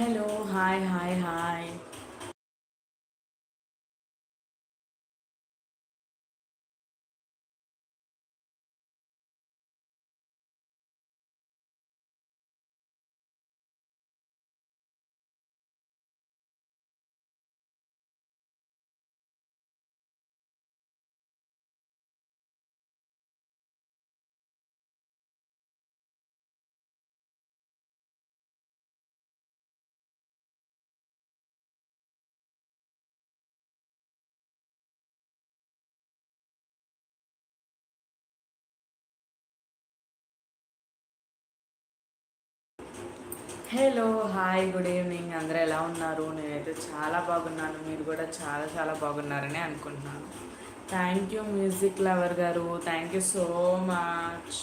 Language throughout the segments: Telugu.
Hello hi hi hi hello hi good evening. అందరూ ఎలా ఉన్నారు? నేనైతే చాలా బాగున్నాను. మీరు కూడా చాలా చాలా బాగున్నారని అనుకుంటున్నాను. థ్యాంక్ యూ మ్యూజిక్ లవర్ గారు. Thank you so much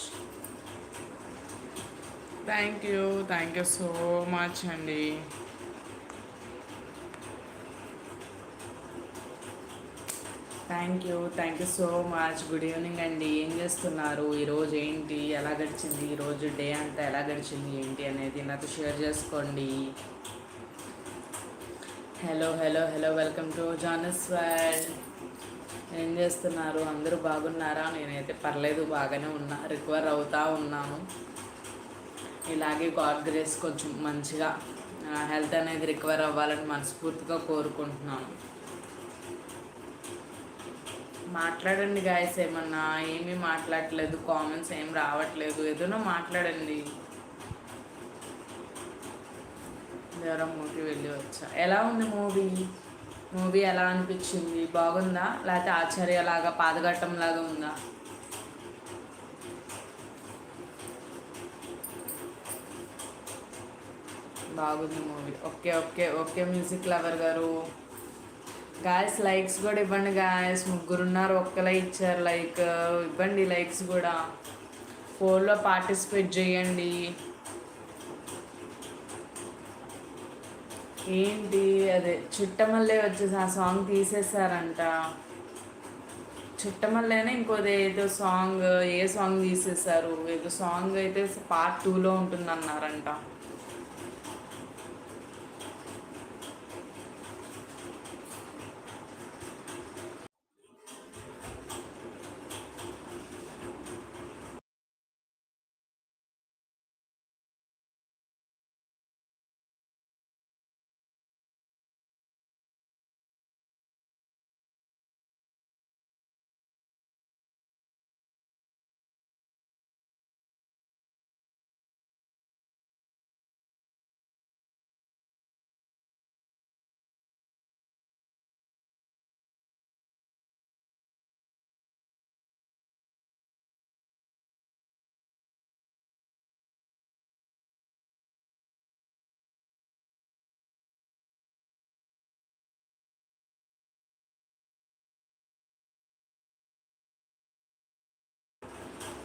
thank you thank you so much అండి. Thank you thank you so much good evening అండి. ఏం చేస్తున్నారు? ఈరోజు ఏంటి? ఎలా గడిచింది? ఈరోజు డే అంతా ఎలా గడిచింది? ఏంటి అనేది నాతో షేర్ చేసుకోండి. Hello hello hello welcome to జానస్ world ఏం చేస్తున్నారు? అందరూ బాగున్నారా? నేనైతే పర్లేదు బాగానే ఉన్నా. రికవర్ అవుతా ఉన్నాను. ఇలాగే గాడ్ గ్రేస్ కొంచెం మంచిగా హెల్త్ అనేది రికవర్ అవ్వాలని మనస్ఫూర్తిగా కోరుకుంటున్నాను. మాట్లాడండి గాయస్ ఏమన్నా ఏమీ మాట్లాడట్లేదు కామెంట్స్ ఏం రావట్లేదు ఏదైనా మాట్లాడండి. ఎవరో మూవీ వెళ్ళి వచ్చా. ఎలా ఉంది మూవీ మూవీ ఎలా అనిపించింది? బాగుందా? లేకపోతే ఆశ్చర్యలాగా పాదఘట్టం లాగా ఉందా? బాగుంది movie okay okay okay music lover గారు. గాయస్ లైక్స్ కూడా ఇవ్వండి గాయస్ ముగ్గురు ఉన్నారు ఒక్కలే ఇచ్చారు లైక్ ఇవ్వండి లైక్స్ కూడా. ఫోన్లో పార్టిసిపేట్ చేయండి. ఏంటి? అదే చుట్టమల్లే వచ్చేసి ఆ సాంగ్ తీసేసారంట చుట్టమల్లేనే ఇంకోది ఏదో సాంగ్ ఏ సాంగ్ తీసేసారు ఏదో సాంగ్ అయితే పార్ట్ టూలో ఉంటుందన్నారంట.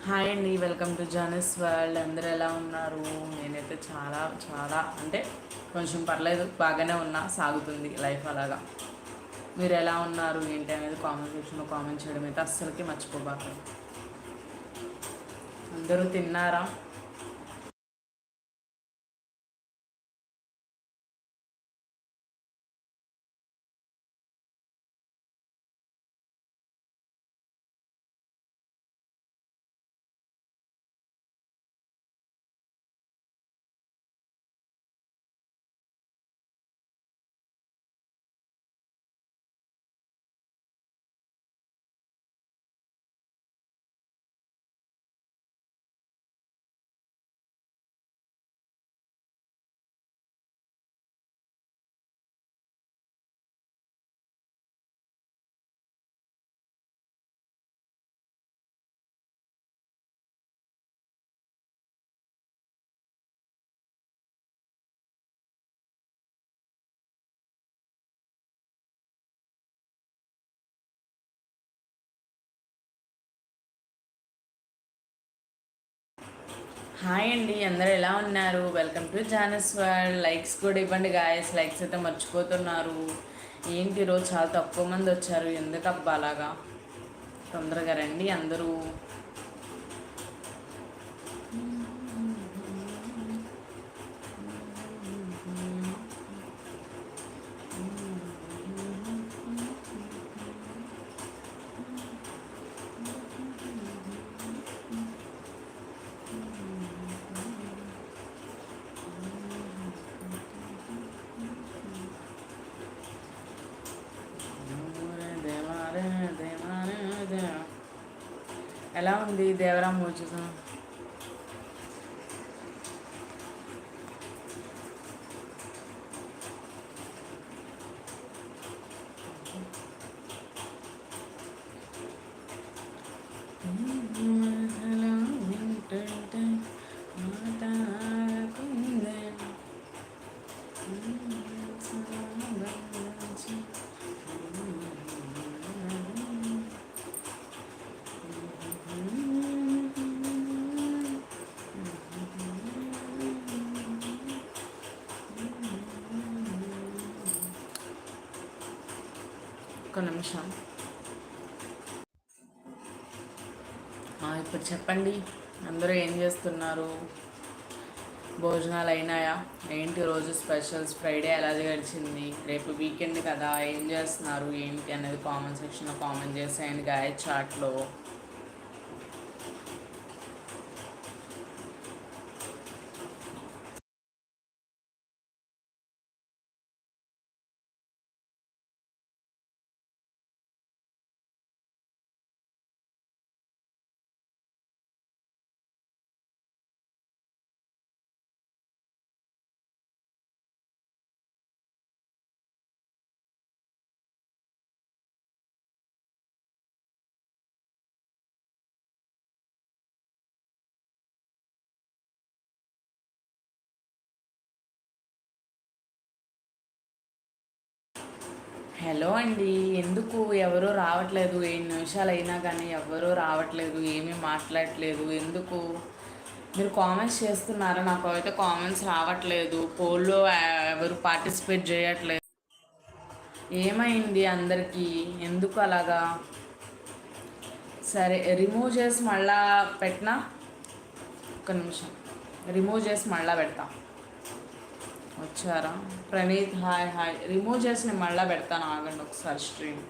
హాయ్ అండి వెల్కమ్ టు జానస్ వరల్డ్. అందరు ఎలా ఉన్నారు? నేనైతే చాలా చాలా అంటే కొంచెం పర్లేదు బాగానే ఉన్నా సాగుతుంది లైఫ్ అలాగా. మీరు ఎలా ఉన్నారు? ఏంటి అనేది కామెంట్ సెక్షన్లో కామెంట్ చేయడం అయితే అస్సలకి మర్చిపోబాకండి. అందరూ తిన్నారా? హాయ్ అండి అందరు ఎలా ఉన్నారు? వెల్కమ్ టు జానస్ వరల్డ్ లైక్స్ కూడా ఇవ్వండి గాయస్ లైక్స్ అయితే మర్చిపోతున్నారు. ఏంటి ఈరోజు చాలా తక్కువ మంది వచ్చారు? ఎందుకబ్బా అలాగా? తొందరగా రండి అందరూ. ఎలా ఉంది దేవరా మూజుగా ఒక్క నిమిషం. ఇప్పుడు చెప్పండి అందరూ ఏం చేస్తున్నారు? భోజనాలు అయినాయా ఏంటి రోజు స్పెషల్స్? ఫ్రైడే ఎలా గడిచింది? రేపు వీకెండ్ కదా ఏం చేస్తున్నారు? ఏంటి అనేది కామెంట్ సెక్షన్లో కామెంట్ చేసేయండి గాయ చాట్లో. హలో అండి. ఎందుకు? ఎవరూ రావట్లేదు. ఏడు నిమిషాలు అయినా కానీ ఎవరూ రావట్లేదు. ఏమీ మాట్లాడట్లేదు. ఎందుకు? మీరు కామెంట్స్ చేస్తున్నారు? నాకు అయితే కామెంట్స్ రావట్లేదు. పోల్లో ఎవరు పార్టిసిపేట్ చేయట్లేదు. ఏమైంది అందరికీ? ఎందుకు అలాగా? సరే రిమూవ్ చేసి మళ్ళా పెట్టినా? ఒక నిమిషం. రిమూవ్ చేసి మళ్ళా పెడతాను వచ్చారా? Praneeth hi hi. రిమూవ్ చేసి నేను మళ్ళీ పెడతాను ఆగండి ఒకసారి స్ట్రీమ్.